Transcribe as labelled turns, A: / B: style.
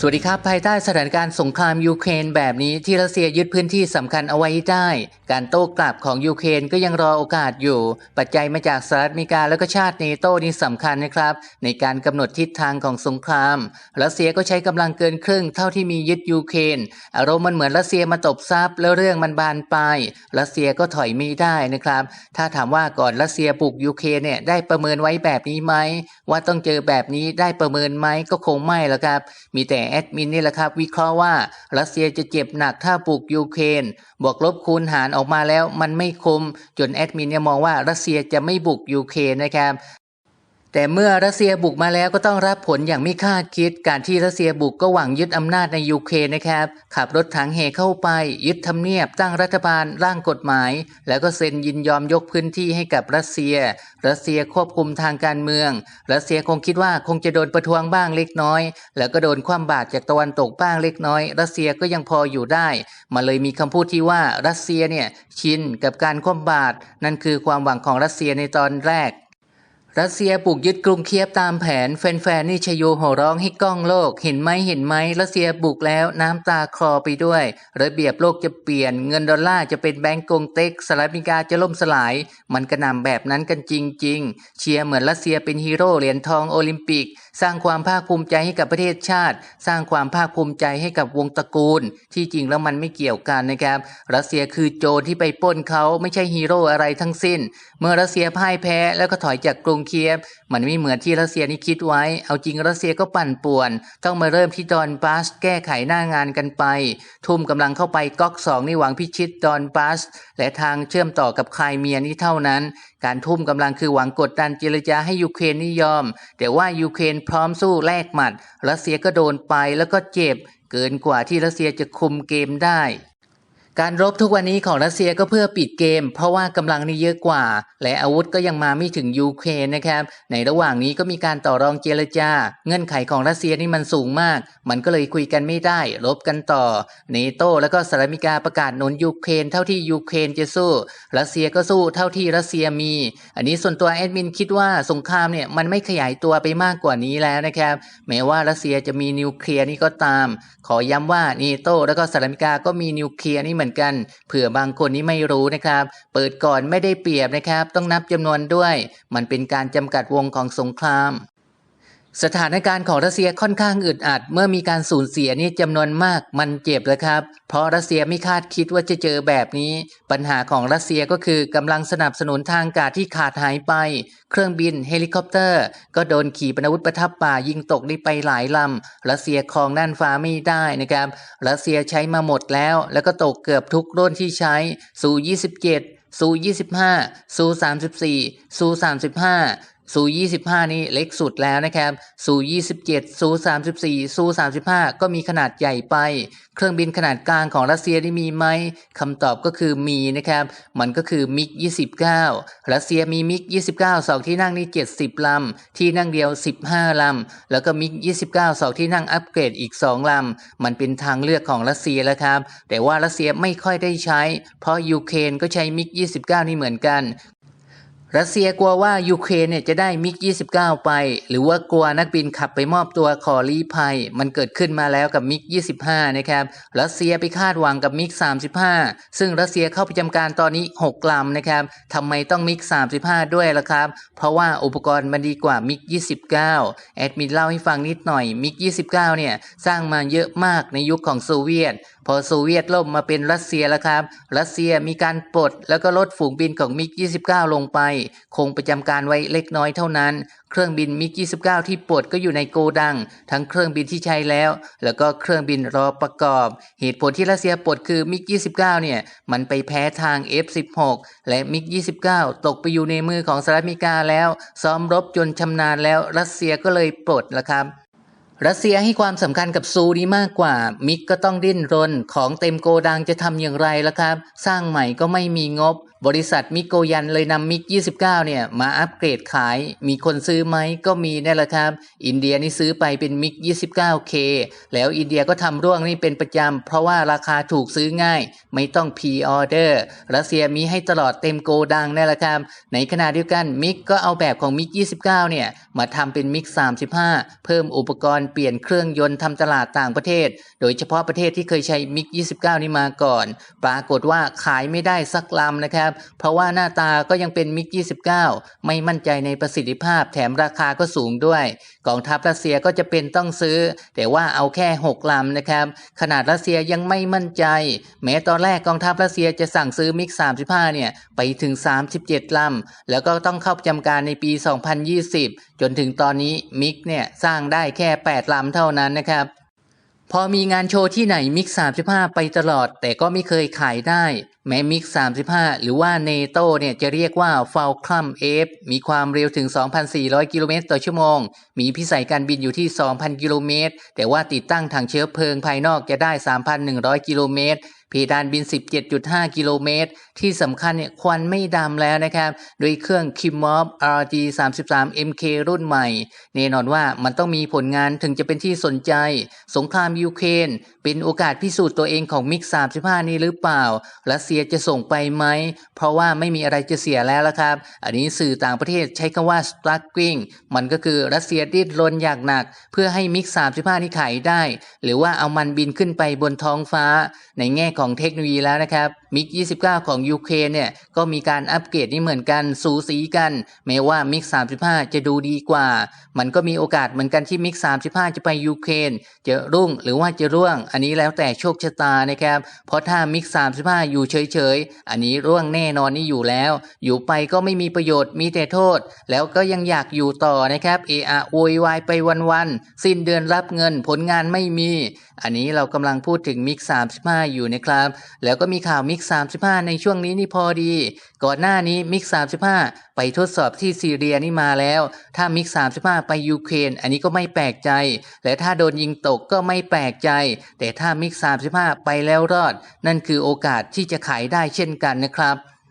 A: สวัสดีครับ ภายใต้สถานการณ์สงครามยูเครนแบบนี้ที่รัสเซียยึดพื้นที่สำคัญเอาไว้ได้ การโต้กลับของยูเครนก็ยังรอโอกาสอยู่ ปัจจัยมาจากสหรัฐอเมริกาแล้วก็ชาติเนโตนี่สำคัญนะครับ ในการกำหนดทิศทางของสงคราม รัสเซียก็ใช้กำลังเกินครึ่งเท่าที่มียึดยูเครนอารมณ์มันเหมือนรัสเซียมาตบซับแล้วเรื่องมันบานปลายรัสเซียก็ถอยไม่ได้นะครับ ถ้าถามว่าก่อนรัสเซียบุกยูเครนเนี่ยได้ประเมินไว้แบบนี้ไหมว่าต้องเจอแบบนี้ได้ประเมินไหมก็คงไม่แล้วครับ มีแต่แอดมินนี่แหละครับ วิเคราะห์ว่ารัสเซียจะเจ็บหนักถ้าบุกยูเครนบวกลบคูณหารออกมาแล้วมันไม่คมจนแอดมินเนี่ยมองว่ารัสเซียจะไม่บุกยูเครนนะครับ แต่เมื่อรัสเซียบุกมาแล้วก็ต้องรับผลอย่างไม่คาดคิด การที่รัสเซียบุกก็หวังยึดอำนาจในยูเครนนะครับ ขับรถถังเฮเข้าไป ยึดทำเนียบตั้งรัฐบาลร่างกฎหมาย แล้วก็เซ็นยินยอมยกพื้นที่ให้กับรัสเซีย รัสเซียควบคุมทางการเมือง รัสเซียคงคิดว่าคงจะโดนประท้วงบ้างเล็กน้อย แล้วก็โดนคว่ำบาตรจากตะวันตกบ้างเล็กน้อย รัสเซียก็ยังพออยู่ได้ มาเลยมีคำพูดที่ว่ารัสเซียเนี่ยชินกับการคว่ำบาตรนั่นคือความหวังของรัสเซียในตอนแรก รัสเซียบุกยึดกรุงเคียบตามแผน แฟนๆนี่ชโยโห่ร้องให้กล้องโลก เห็นไหมเห็นไหมรัสเซียบุกแล้วน้ำตาคลอไปด้วย ระเบียบโลกจะเปลี่ยน เงินดอลลาร์จะเป็นแบงก์กงเต็กสหรัฐอเมริกาจะล่มสลาย มันกระนำแบบนั้นกันจริง ๆ เชียร์เหมือนรัสเซียเป็นฮีโร่เหรียญทองโอลิมปิก สร้างความภาคภูมิใจให้กับประเทศชาติ สร้างความภาคภูมิใจให้กับวงตระกูล ที่จริงแล้วมันไม่เกี่ยวกันนะครับ รัสเซียคือโจรที่ไปป้นเขาไม่ใช่ฮีโร่อะไรทั้งสิ้น เมื่อรัสเซียพ่ายแพ้แล้วก็ถอยจากกรุงเคียบมันไม่เหมือนที่รัสเซียนี่คิดไว้ เอาจริงรัสเซียก็ปั่นป่วน ต้องมาเริ่มที่ดอนบาสแก้ไขหน้างานกันไป ทุ่มกำลังเข้าไปก๊อกสองนี่หวังพิชิตดอนบาส และทางเชื่อมต่อกับไครเมียนี่เท่านั้น การทุ่มกำลังคือหวังกดดันเจรจาให้ยูเครนนี่ยอม แต่ว่ายูเครนพร้อมสู้แลกหมัด รัสเซียก็โดนไปแล้วก็เจ็บ เกินกว่าที่รัสเซียจะคุมเกมได้ การรบทุกวันนี้ของรัสเซียก็เพื่อปิดเกม เพราะว่ากำลังนี่เยอะกว่า และอาวุธก็ยังมาไม่ถึงยูเครนนะครับ ในระหว่างนี้ก็มีการต่อรองเจรจา เงื่อนไขของรัสเซียนี่มันสูงมาก มันก็เลยคุยกันไม่ได้ รบกันต่อเนโตแล้วก็สหรัฐอเมริกาประกาศหนุนยูเครนเท่าที่ยูเครนจะสู้ รัสเซียก็สู้เท่าที่รัสเซียมี อันนี้ส่วนตัวแอดมินคิดว่าสงครามเนี่ยมันไม่ขยายตัวไปมากกว่านี้แล้วนะครับแม้ว่ารัสเซียจะมีนิวเคลียร์นี่ก็ตาม ขอย้ำว่าเนโตแล้วก็สหรัฐอเมริกาก็มีนิวเคลียร์นี่เหมือนกัน เผื่อบางคนนี้ไม่รู้นะครับ เปิดก่อนไม่ได้เปรียบนะครับ ต้องนับจำนวนด้วย มันเป็นการจำกัดวงของสงคราม สถานการณ์ของรัสเซียค่อนข้างอึดอัด เมื่อมีการสูญเสียนี่จำนวนมากมันเจ็บเลยครับ เพราะรัสเซียไม่คาดคิดว่าจะเจอแบบนี้ ปัญหาของรัสเซียก็คือกำลังสนับสนุนทางกาศที่ขาดหายไป เครื่องบินเฮลิคอปเตอร์ ก็โดนขีปนาวุธประทับป่ายิงตกได้ไปหลายลำรัสเซียครองน่านฟ้าไม่ได้นะครับรัสเซียใช้มาหมดแล้ว แล้วก็ตกเกือบทุกรุ่นที่ใช้ซู27ซู25ซู34ซู35 ซู25 นี่เล็กสุดแล้วนะครับซู27ซู34ซู35 ก็มีขนาดใหญ่ไป เครื่องบินขนาดกลางของรัสเซียนี่มีไหมคำตอบก็คือมีนะครับ มันก็คือมิก29 รัสเซียมีมิก29 2ที่นั่งนี่70 ลำ ที่นั่งเดียว 15 ลำ แล้วก็มิก29 2ที่นั่งอัปเกรดอีก 2 ลำ มันเป็นทางเลือกของรัสเซียแล้วครับ แต่ว่ารัสเซียไม่ค่อยได้ใช้ เพราะยูเครนก็ใช้มิก29 นี่เหมือนกัน รัสเซียกลัวว่ายูเครนเนี่ยจะได้มิก 29 ไป หรือว่ากลัวนักบินขับไปมอบตัวขอลี้ภัย มันเกิดขึ้นมาแล้วกับมิก 25 นะครับรัสเซียไปคาดหวังกับมิก 35 ซึ่งรัสเซียเข้าประจำการตอนนี้ 6 ลำนะครับทำไมต้องมิก 35 ด้วยล่ะครับ เพราะว่าอุปกรณ์มันดีกว่ามิก 29 แอดมินเล่าให้ฟังนิดหน่อยมิก 29 เนี่ยสร้างมาเยอะมากในยุคของโซเวียต พอโซเวียตล่มมาเป็นรัสเซียแล้วครับ รัสเซียมีการปลดแล้วก็ลดฝูงบินของมิก 29 ลงไป คงประจำการไว้เล็กน้อยเท่านั้น เครื่องบินมิก 29 ที่ปลดก็อยู่ในโกดัง ทั้งเครื่องบินที่ใช้แล้ว แล้วก็เครื่องบินรอประกอบ เหตุผลที่รัสเซียปลดคือมิก 29 เนี่ย มันไปแพ้ทาง F16 และมิก 29 ตกไปอยู่ในมือของสหรัฐอเมริกาแล้ว ซ้อมรบจนชำนาญแล้ว รัสเซียก็เลยปลดละครับ รัสเซียให้ความสำคัญกับซูนี้มากกว่า มิกก็ต้องดิ้นรน ของเต็มโกดังจะทำอย่างไรล่ะครับ สร้างใหม่ก็ไม่มีงบ บริษัทมิโกยันเลยนำมิก 29 เนี่ย มาอัปเกรดขาย มีคนซื้อไหมก็มีนี่แหละครับ อินเดียนี่ซื้อไปเป็นมิก 29K แล้วอินเดียก็ทำร่วงนี่เป็นประจำเพราะว่าราคาถูกซื้อง่าย ไม่ต้องพ r ออเดอร์รัสเซียมีให้ตลอดเต็มโกดังนี่แหละครับในขณะเดียวกันมิกก็เอาแบบของมิก 29 เนี่ยมาทำเป็นมิก 35 เพิ่มอุปกรณ์เปลี่ยนเครื่องยนต์ทำตลาดต่างประเทศ โดยเฉพาะประเทศที่เคยใช้มิก 29 นี้มาก่อน ปรากฏว่าขายไม่ได้สักลำนะครับ เพราะว่าหน้าตาก็ยังเป็นมิก 29 ไม่มั่นใจในประสิทธิภาพแถมราคาก็สูงด้วย กองทัพรัสเซียก็จะเป็นต้องซื้อ แต่ว่าเอาแค่ 6 ลำนะครับ ขนาดรัสเซียยังไม่มั่นใจ แม้ตอนแรกกองทัพรัสเซียจะสั่งซื้อมิก 35 เนี่ยไปถึง 37 ลำแล้วก็ต้องเข้าจำการในปี 2020 นถึงตอนนี้มิกเนี่ยสร้างได้แค่ 8 ลำเท่านั้นนะครับ พอมีงานโชว์ที่ไหนมิก35 ไปตลอด แต่ก็ไม่เคยขายได้ แม้มิก 35 หรือว่าเนโตเนี่ยจะเรียกว่า Falcon F มีความเร็วถึง 2,400 กิโลเมตรต่อชั่วโมง มีพิสัยการบินอยู่ที่ 2,000 กิโลเมตร แต่ว่าติดตั้งถังเชื้อเพลิงภายนอกจะได้ 3,100 กิโลเมตรเพดานบิน 17.5 กิโลเมตร ที่สำคัญเนี่ยควันไม่ดำแล้วนะครับ โดยเครื่อง Kimov RG 33 MK รุ่นใหม่ แน่นอนว่ามันต้องมีผลงานถึงจะเป็นที่สนใจ สงครามยูเครนเป็นโอกาสพิสูจน์ตัวเองของมิก 35 นี้หรือเปล่ารัสเซียจะส่งไปไหม เพราะว่าไม่มีอะไรจะเสียแล้วละครับ อันนี้สื่อต่างประเทศใช้คำว่า struggling มันก็คือรัสเซียดิ้นรนอย่างหนัก เพื่อให้มิก 35 นี้ขายได้ หรือว่าเอามันบินขึ้นไปบนท้องฟ้า ในแง่ของเทคโนโลยีแล้วนะครับมิก 29 ของยูเครนเนี่ยก็มีการอัปเกรดนี่เหมือนกันสูสีกัน แม้ว่ามิก 35 จะดูดีกว่า มันก็มีโอกาสเหมือนกันที่มิก 35 จะไปยูเครนจะรุ่งหรือว่าจะร่วง อันนี้แล้วแต่โชคชะตานะครับ เพราะถ้ามิก 35 อยู่เฉยเฉยๆ อันนี้ร่วงแน่นอนนี่อยู่แล้ว อยู่ไปก็ไม่มีประโยชน์มีแต่โทษ แล้วก็ยังอยากอยู่ต่อนะครับเออะโวยวายไปวันๆ สิ้นเดือนรับเงินผลงานไม่มี อันนี้เรากำลังพูดถึงมิก35 อยู่นะครับ แล้วก็มีข่าวมิก35 ในช่วงนี้นี่พอดี ก่อนหน้านี้มิก35 ไปทดสอบที่ซีเรียนี่มาแล้ว ถ้ามิก35 ไปยูเครนอันนี้ก็ไม่แปลกใจ และถ้าโดนยิงตกก็ไม่แปลกใจ แต่ถ้ามิก35 ไปแล้วรอด นั่นคือโอกาสที่จะขายได้เช่นกันนะครับ